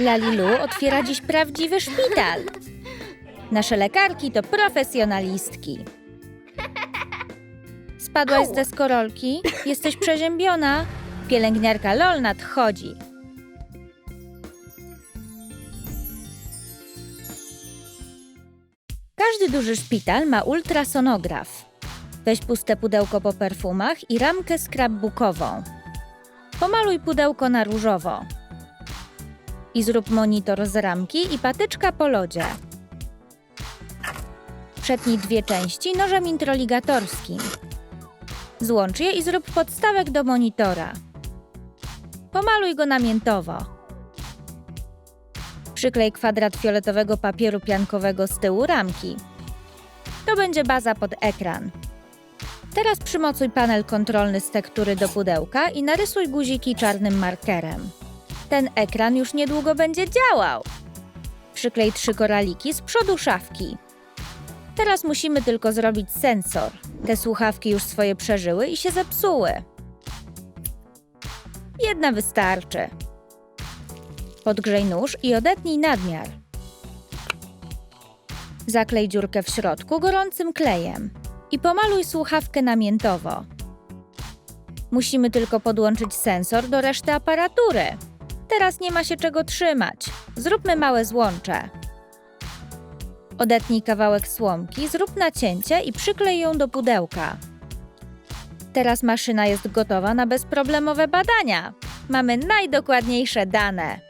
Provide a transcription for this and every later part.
Lalilu otwiera dziś prawdziwy szpital. Nasze lekarki to profesjonalistki. Spadłaś z deskorolki? Jesteś przeziębiona? Pielęgniarka Lol nadchodzi. Każdy duży szpital ma ultrasonograf. Weź puste pudełko po perfumach i ramkę scrapbookową. Pomaluj pudełko na różowo. I zrób monitor z ramki i patyczka po lodzie. Przetnij dwie części nożem introligatorskim. Złącz je i zrób podstawek do monitora. Pomaluj go namiętowo. Przyklej kwadrat fioletowego papieru piankowego z tyłu ramki. To będzie baza pod ekran. Teraz przymocuj panel kontrolny z tektury do pudełka i narysuj guziki czarnym markerem. Ten ekran już niedługo będzie działał. Przyklej trzy koraliki z przodu szafki. Teraz musimy tylko zrobić sensor. Te słuchawki już swoje przeżyły i się zepsuły. Jedna wystarczy. Podgrzej nóż i odetnij nadmiar. Zaklej dziurkę w środku gorącym klejem i pomaluj słuchawkę namiętowo. Musimy tylko podłączyć sensor do reszty aparatury. Teraz nie ma się czego trzymać. Zróbmy małe złącze. Odetnij kawałek słomki, zrób nacięcie i przyklej ją do pudełka. Teraz maszyna jest gotowa na bezproblemowe badania. Mamy najdokładniejsze dane.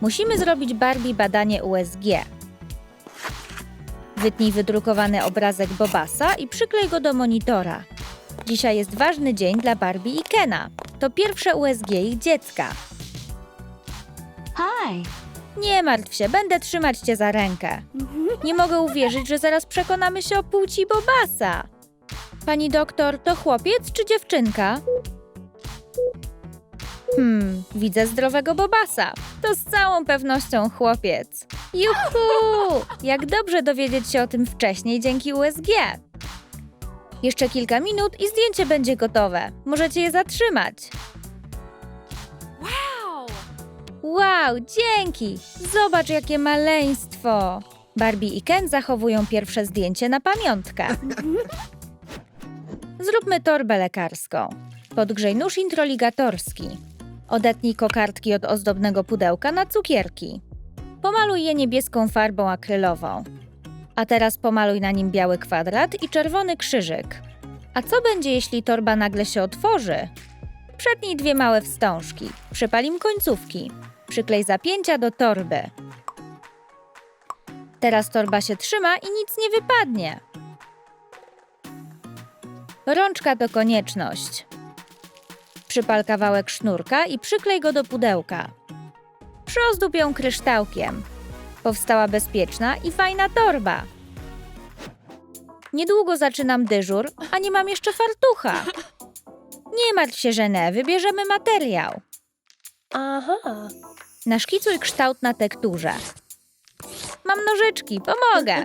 Musimy zrobić Barbie badanie USG. Wytnij wydrukowany obrazek Bobasa i przyklej go do monitora. Dzisiaj jest ważny dzień dla Barbie i Kena. To pierwsze USG ich dziecka. Hi. Nie martw się, będę trzymać cię za rękę. Nie mogę uwierzyć, że zaraz przekonamy się o płci Bobasa. Pani doktor, to chłopiec czy dziewczynka? Hmm, widzę zdrowego Bobasa. To z całą pewnością chłopiec. Juhu! Jak dobrze dowiedzieć się o tym wcześniej dzięki USG. Jeszcze kilka minut i zdjęcie będzie gotowe. Możecie je zatrzymać. Wow. Wow, dzięki! Zobacz, jakie maleństwo! Barbie i Ken zachowują pierwsze zdjęcie na pamiątkę. Zróbmy torbę lekarską. Podgrzej nóż introligatorski. Odetnij kokardki od ozdobnego pudełka na cukierki. Pomaluj je niebieską farbą akrylową. A teraz pomaluj na nim biały kwadrat i czerwony krzyżyk. A co będzie, jeśli torba nagle się otworzy? Przetnij dwie małe wstążki. Przypal im końcówki. Przyklej zapięcia do torby. Teraz torba się trzyma i nic nie wypadnie. Rączka to konieczność. Przypal kawałek sznurka i przyklej go do pudełka. Przyozdób ją kryształkiem. Powstała bezpieczna i fajna torba. Niedługo zaczynam dyżur, a nie mam jeszcze fartucha. Nie martw się, Żenę, wybierzemy materiał. Aha. Naszkicuj kształt na tekturze. Mam nożyczki, pomogę.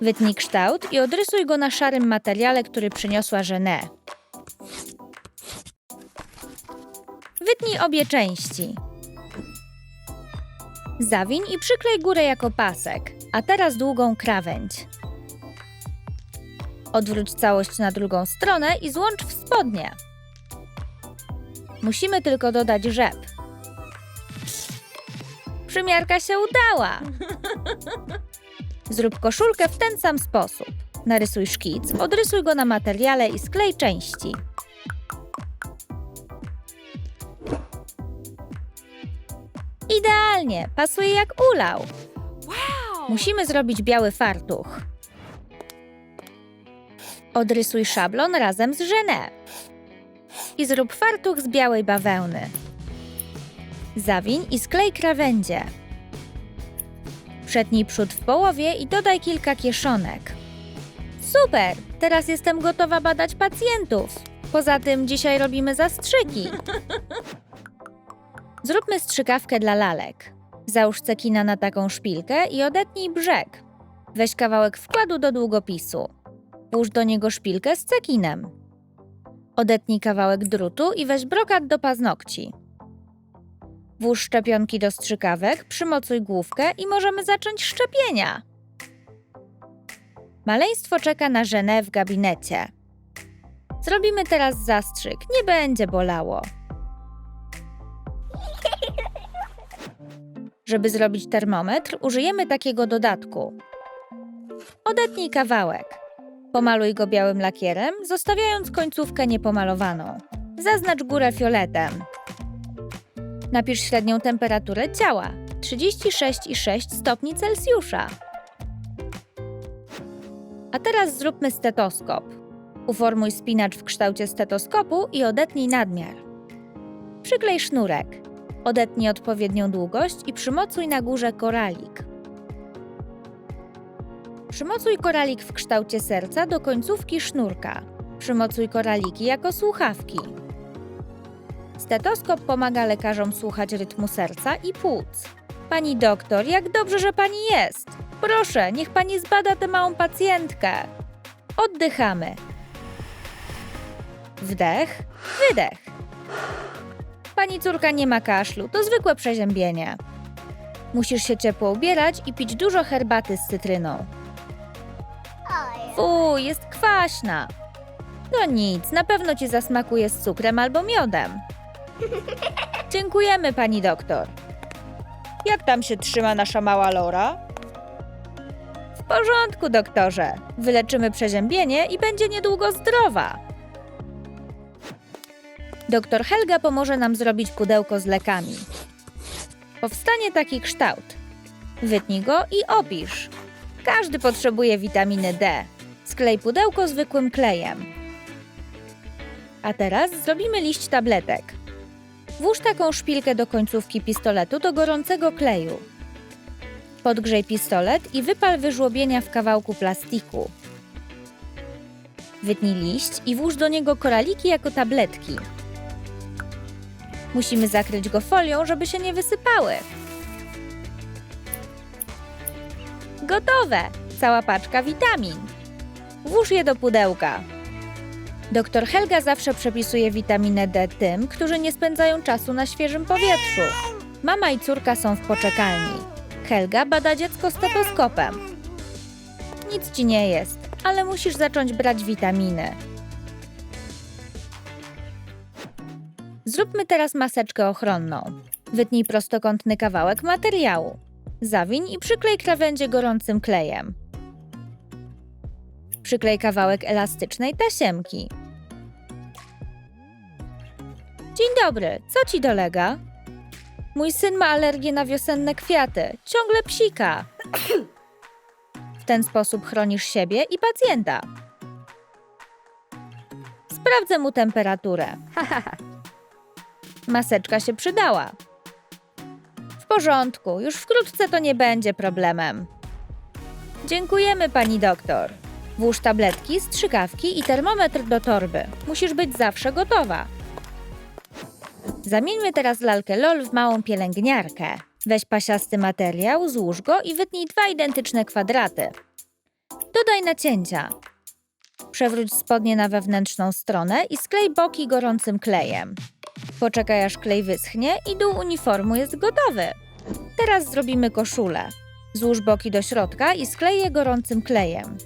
Wytnij kształt i odrysuj go na szarym materiale, który przyniosła Żenę. Wytnij obie części. Zawiń i przyklej górę jako pasek, a teraz długą krawędź. Odwróć całość na drugą stronę i złącz w spodnie. Musimy tylko dodać rzep. Przymiarka się udała! Zrób koszulkę w ten sam sposób. Narysuj szkic, odrysuj go na materiale i sklej części. Idealnie, pasuje jak ulał. Wow. Musimy zrobić biały fartuch. Odrysuj szablon razem z żenę. I zrób fartuch z białej bawełny. Zawiń i sklej krawędzie. Przetnij przód w połowie i dodaj kilka kieszonek. Super! Teraz jestem gotowa badać pacjentów. Poza tym dzisiaj robimy zastrzyki. Zróbmy strzykawkę dla lalek. Załóż cekina na taką szpilkę i odetnij brzeg. Weź kawałek wkładu do długopisu. Włóż do niego szpilkę z cekinem. Odetnij kawałek drutu i weź brokat do paznokci. Włóż szczepionki do strzykawek, przymocuj główkę i możemy zacząć szczepienia. Maleństwo czeka na żenę w gabinecie. Zrobimy teraz zastrzyk, nie będzie bolało. Żeby zrobić termometr, użyjemy takiego dodatku. Odetnij kawałek. Pomaluj go białym lakierem, zostawiając końcówkę niepomalowaną. Zaznacz górę fioletem. Napisz średnią temperaturę ciała 36,6 stopni Celsjusza. A teraz zróbmy stetoskop. Uformuj spinacz w kształcie stetoskopu i odetnij nadmiar. Przyklej sznurek. Odetnij odpowiednią długość i przymocuj na górze koralik. Przymocuj koralik w kształcie serca do końcówki sznurka. Przymocuj koraliki jako słuchawki. Stetoskop pomaga lekarzom słuchać rytmu serca i płuc. Pani doktor, jak dobrze, że pani jest. Proszę, niech pani zbada tę małą pacjentkę. Oddychamy. Wdech, wydech. Pani córka nie ma kaszlu, to zwykłe przeziębienie. Musisz się ciepło ubierać i pić dużo herbaty z cytryną. Fuj, jest kwaśna. To nic, na pewno ci zasmakuje z cukrem albo miodem. Dziękujemy, pani doktor. Jak tam się trzyma nasza mała Lora? W porządku, doktorze. Wyleczymy przeziębienie i będzie niedługo zdrowa. Doktor Helga pomoże nam zrobić pudełko z lekami. Powstanie taki kształt. Wytnij go i opisz. Każdy potrzebuje witaminy D. Sklej pudełko zwykłym klejem. A teraz zrobimy liść tabletek. Włóż taką szpilkę do końcówki pistoletu do gorącego kleju. Podgrzej pistolet i wypal wyżłobienia w kawałku plastiku. Wytnij liść i włóż do niego koraliki jako tabletki. Musimy zakryć go folią, żeby się nie wysypały. Gotowe! Cała paczka witamin. Włóż je do pudełka. Doktor Helga zawsze przepisuje witaminę D tym, którzy nie spędzają czasu na świeżym powietrzu. Mama i córka są w poczekalni. Helga bada dziecko stetoskopem. Nic ci nie jest, ale musisz zacząć brać witaminy. Zróbmy teraz maseczkę ochronną. Wytnij prostokątny kawałek materiału. Zawiń i przyklej krawędzie gorącym klejem. Przyklej kawałek elastycznej tasiemki. Dzień dobry, co ci dolega? Mój syn ma alergię na wiosenne kwiaty, ciągle psika. W ten sposób chronisz siebie i pacjenta. Sprawdzę mu temperaturę. Maseczka się przydała. W porządku, już wkrótce to nie będzie problemem. Dziękujemy, pani doktor. Włóż tabletki, strzykawki i termometr do torby. Musisz być zawsze gotowa. Zamieńmy teraz lalkę LOL w małą pielęgniarkę. Weź pasiasty materiał, złóż go i wytnij dwa identyczne kwadraty. Dodaj nacięcia. Przewróć spodnie na wewnętrzną stronę i sklej boki gorącym klejem. Poczekaj aż klej wyschnie i dół uniformu jest gotowy. Teraz zrobimy koszulę. Złóż boki do środka i sklej je gorącym klejem.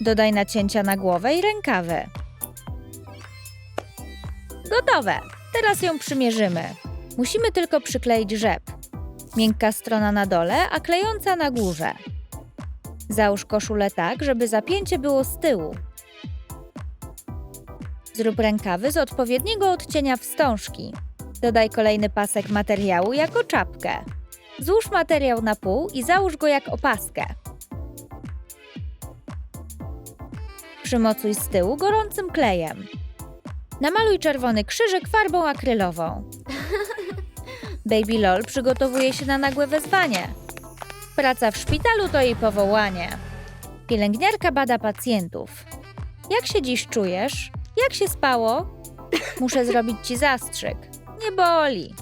Dodaj nacięcia na głowę i rękawy. Gotowe! Teraz ją przymierzymy. Musimy tylko przykleić rzep. Miękka strona na dole, a klejąca na górze. Załóż koszulę tak, żeby zapięcie było z tyłu. Zrób rękawy z odpowiedniego odcienia wstążki. Dodaj kolejny pasek materiału jako czapkę. Złóż materiał na pół i załóż go jak opaskę. Przymocuj z tyłu gorącym klejem. Namaluj czerwony krzyżyk farbą akrylową. Baby LOL przygotowuje się na nagłe wezwanie. Praca w szpitalu to jej powołanie. Pielęgniarka bada pacjentów. Jak się dziś czujesz? Jak się spało? Muszę zrobić ci zastrzyk. Nie boli.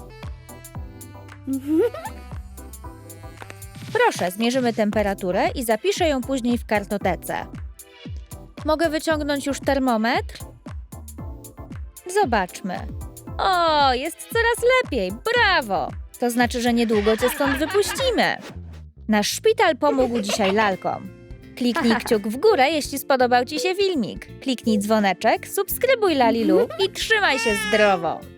Proszę, zmierzymy temperaturę i zapiszę ją później w kartotece. Mogę wyciągnąć już termometr? Zobaczmy. O, jest coraz lepiej, brawo! To znaczy, że niedługo cię stąd wypuścimy. Nasz szpital pomógł dzisiaj lalkom. Kliknij kciuk w górę, jeśli spodobał Ci się filmik. Kliknij dzwoneczek, subskrybuj Lalilu i trzymaj się zdrowo.